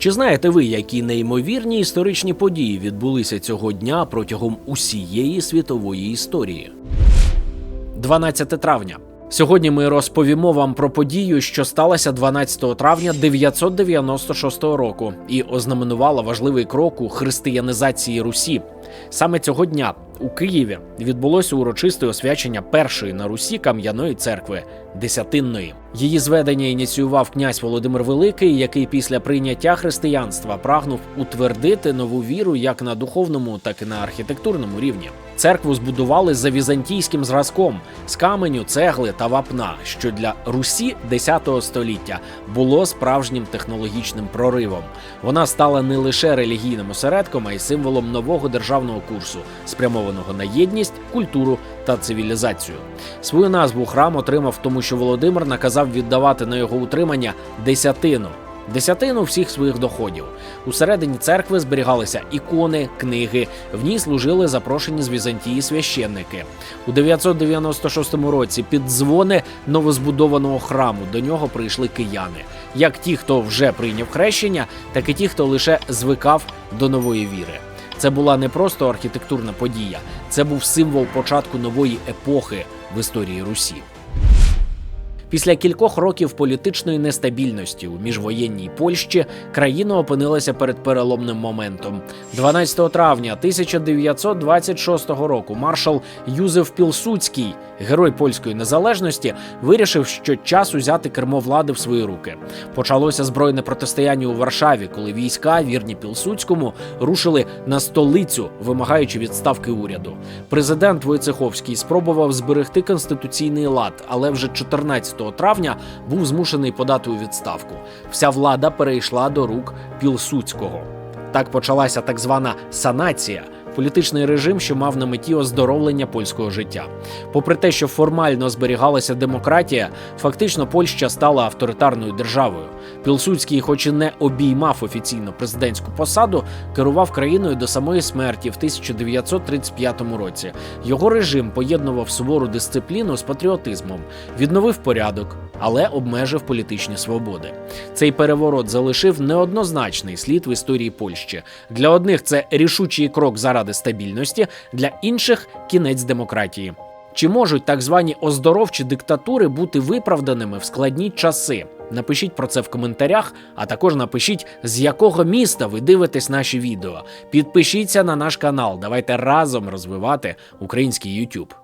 Чи знаєте ви, які неймовірні історичні події відбулися цього дня протягом усієї світової історії? 12 травня. Сьогодні ми розповімо вам про подію, що сталася 12 травня 996 року, і ознаменувала важливий крок у християнізації Русі. Саме цього дня у Києві відбулося урочисте освячення першої на Русі кам'яної церкви Десятинної. Її зведення ініціював князь Володимир Великий, який після прийняття християнства прагнув утвердити нову віру як на духовному, так і на архітектурному рівні. Церкву збудували за візантійським зразком з каменю, цегли та вапна, що для Русі 10 століття було справжнім технологічним проривом. Вона стала не лише релігійним осередком, а й символом нового державного курсу, спрямованого на єдність, культуру та цивілізацію. Свою назву храм отримав тому, що Володимир наказав віддавати на його утримання десятину. Десятину всіх своїх доходів. Усередині церкви зберігалися ікони, книги. В ній служили запрошені з Візантії священники. У 996 році під дзвони новозбудованого храму до нього прийшли кияни, як ті, хто вже прийняв хрещення, так і ті, хто лише звикав до нової віри. Це була не просто архітектурна подія, це був символ початку нової епохи в історії Русі. Після кількох років політичної нестабільності у міжвоєнній Польщі країна опинилася перед переломним моментом. 12 травня 1926 року маршал Юзеф Пілсуцький, герой польської незалежності, вирішив, що час узяти кермо влади в свої руки. Почалося збройне протистояння у Варшаві, коли війська, вірні Пілсуцькому, рушили на столицю, вимагаючи відставки уряду. Президент Войцеховський спробував зберегти конституційний лад, але вже 14 травня був змушений подати у відставку. Вся влада перейшла до рук Пілсуцького. Так почалася так звана санація. Політичний режим, що мав на меті оздоровлення польського життя. Попри те, що формально зберігалася демократія, фактично Польща стала авторитарною державою. Пілсудський, хоч і не обіймав офіційно президентську посаду, керував країною до самої смерті в 1935 році. Його режим поєднував сувору дисципліну з патріотизмом, відновив порядок, але обмежив політичні свободи. Цей переворот залишив неоднозначний слід в історії Польщі. Для одних це рішучий крок заради стабільності, для інших кінець демократії. Чи можуть так звані оздоровчі диктатури бути виправданими в складні часи? Напишіть про це в коментарях, а також напишіть, з якого міста ви дивитесь наші відео. Підпишіться на наш канал. Давайте разом розвивати український YouTube.